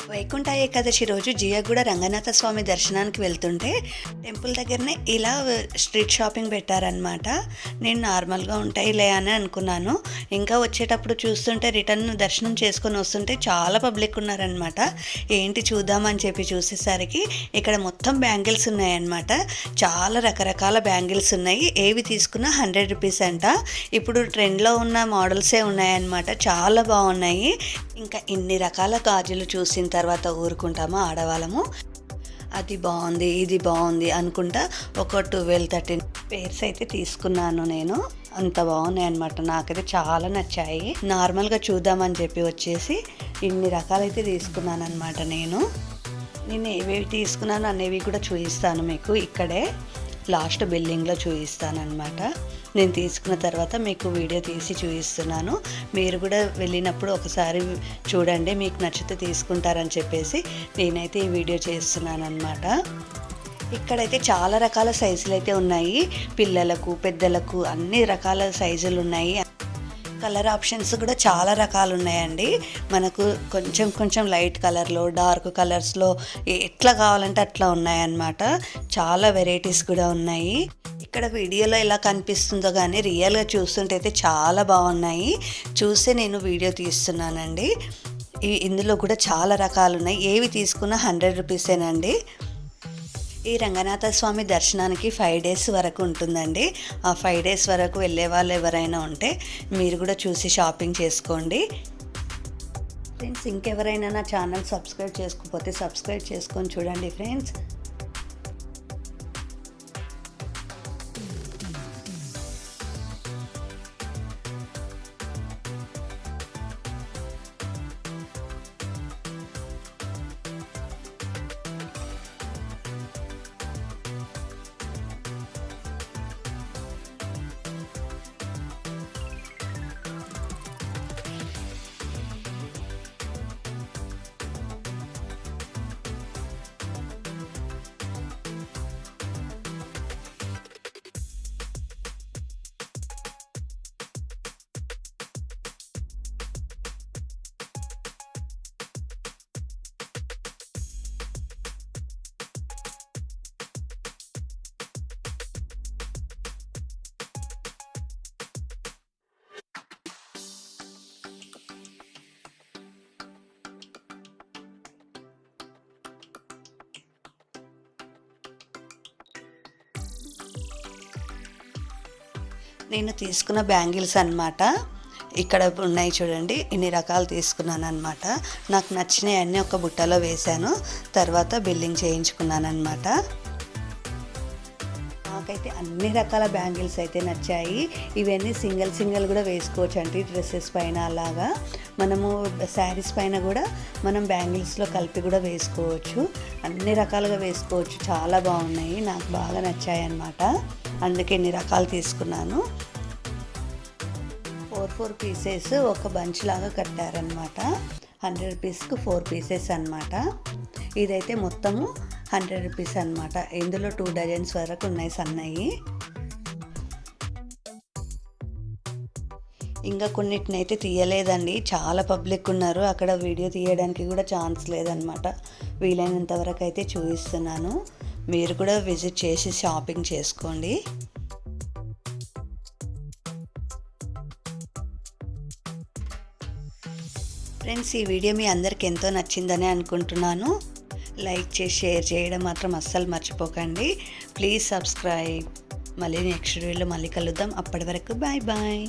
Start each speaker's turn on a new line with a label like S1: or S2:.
S1: Vaikuntha Ekadashi రోజు జియాగూడ రంగనాథ స్వామి దర్శనానికి వెళ్తుంటే టెంపుల్ దగ్గరనే ఇలా స్ట్రీట్ షాపింగ్ పెట్టారనమాట నేను నార్మల్గా ఉంటాయిలే అని అనుకున్నాను. ఇంకా వచ్చేటప్పుడు చూస్తుంటే రిటర్న్ దర్శనం చేసుకొని వస్తుంటే చాలా పబ్లిక్ ఉన్నారనమాట ఏంటి చూద్దామని చెప్పి చూసేసరికి ఇక్కడ మొత్తం బ్యాంగిల్స్ ఉన్నాయన్నమాట. చాలా రకరకాల బ్యాంగిల్స్ ఉన్నాయి. ఏవి తీసుకున్నా హండ్రెడ్ రూపీస్ అంట. ఇప్పుడు ట్రెండ్లో ఉన్న మోడల్సే ఉన్నాయన్నమాట. చాలా బాగున్నాయి. ఇంకా ఇన్ని రకాల గాజులు చూసిన తర్వాత ఊరుకుంటామో ఆడవాళ్ళము? అది బాగుంది ఇది బాగుంది అనుకుంటా ఒక ట్వెల్వ్ థర్టీన్ పేర్స్ అయితే తీసుకున్నాను నేను. అంత బాగున్నాయి అనమాట నాకైతే చాలా నచ్చాయి. నార్మల్గా చూద్దామని చెప్పి వచ్చేసి ఇన్ని రకాలైతే తీసుకున్నాను అనమాట నేను. నేను ఏవేవి తీసుకున్నాను అనేవి కూడా చూపిస్తాను మీకు. ఇక్కడే లాస్ట్ బిల్డింగ్లో చూపిస్తాను అనమాట నేను తీసుకున్న తర్వాత మీకు వీడియో తీసి చూపిస్తున్నాను. మీరు కూడా వెళ్ళినప్పుడు ఒకసారి చూడండి మీకు నచ్చితే తీసుకుంటారని చెప్పేసి నేనైతే ఈ వీడియో చేస్తున్నాను అనమాట ఇక్కడైతే చాలా రకాల సైజులు అయితే ఉన్నాయి. పిల్లలకు పెద్దలకు అన్ని రకాల సైజులు ఉన్నాయి. కలర్ ఆప్షన్స్ కూడా చాలా రకాలు ఉన్నాయండి. మనకు కొంచెం కొంచెం లైట్ కలర్లో డార్క్ కలర్స్లో ఎట్లా కావాలంటే అట్లా ఉన్నాయన్నమాట. చాలా వెరైటీస్ కూడా ఉన్నాయి. ఇక్కడ వీడియోలో ఎలా కనిపిస్తుందో కానీ రియల్గా చూస్తుంటే అయితే చాలా బాగున్నాయి. చూసే నేను వీడియో తీస్తున్నానండి. ఈ- ఇందులో కూడా చాలా రకాలు ఉన్నాయి ఏవి తీసుకున్నా హండ్రెడ్ రూపీసేనండి. ఈ రంగనాథ స్వామి దర్శనానికి ఫైవ్ డేస్ వరకు ఉంటుందండి. ఆ ఫైవ్ డేస్ వరకు వెళ్ళే వాళ్ళు ఎవరైనా ఉంటే మీరు కూడా చూసి షాపింగ్ చేసుకోండి. ఫ్రెండ్స్ ఇంకెవరైనా నా ఛానల్ సబ్స్క్రైబ్ చేసుకోకపోతే సబ్స్క్రైబ్ చేసుకొని చూడండి ఫ్రెండ్స్. నేను తీసుకున్న బ్యాంగిల్స్ అన్నమాట. ఇక్కడ ఉన్నాయి చూడండి ఇన్ని రకాలు తీసుకున్నాను అనమాట నాకు నచ్చినవి అన్నీ ఒక బుట్టలో వేశాను తర్వాత బిల్లింగ్ చేయించుకున్నాను అనమాట నాకైతే అన్ని రకాల బ్యాంగిల్స్ అయితే నచ్చాయి. ఇవన్నీ సింగిల్ సింగిల్ కూడా వేసుకోవచ్చు అంటే డ్రెస్సెస్ పైన అలాగా. మనము శారీస్ పైన కూడా మనం బ్యాంగిల్స్లో కలిపి కూడా వేసుకోవచ్చు. అన్ని రకాలుగా వేసుకోవచ్చు చాలా బాగున్నాయి నాకు బాగా నచ్చాయి అన్నమాట అందుకే ఇన్ని రకాలు తీసుకున్నాను. ఫోర్ ఫోర్ పీసెస్ ఒక బంచ్ లాగా కట్టారనమాట హండ్రెడ్ రూపీస్కి ఫోర్ పీసెస్ అన్నమాట. ఇదైతే మొత్తము హండ్రెడ్ రూపీస్ అన్నమాట. ఇందులో టూ డజన్స్ వరకు ఉన్నాయి సన్నయి. ఇంకా కొన్నిటిని అయితే తీయలేదండి. చాలా పబ్లిక్ ఉన్నారు. అక్కడ వీడియో తీయడానికి కూడా ఛాన్స్ లేదనమాట వీలైనంత వరకు అయితే చూపిస్తున్నాను. మీరు కూడా విజిట్ చేసి షాపింగ్ చేసుకోండి. ఫ్రెండ్స్ ఈ వీడియో మీ అందరికి ఎంతో నచ్చిందని అనుకుంటున్నాను. లైక్ చేసి షేర్ చేయడం మాత్రం అస్సలు మర్చిపోకండి. ప్లీజ్ సబ్స్క్రైబ్ మళ్ళీ నెక్స్ట్ వీడియోలో మళ్ళీ కలుద్దాం. అప్పటి వరకు బాయ్ బాయ్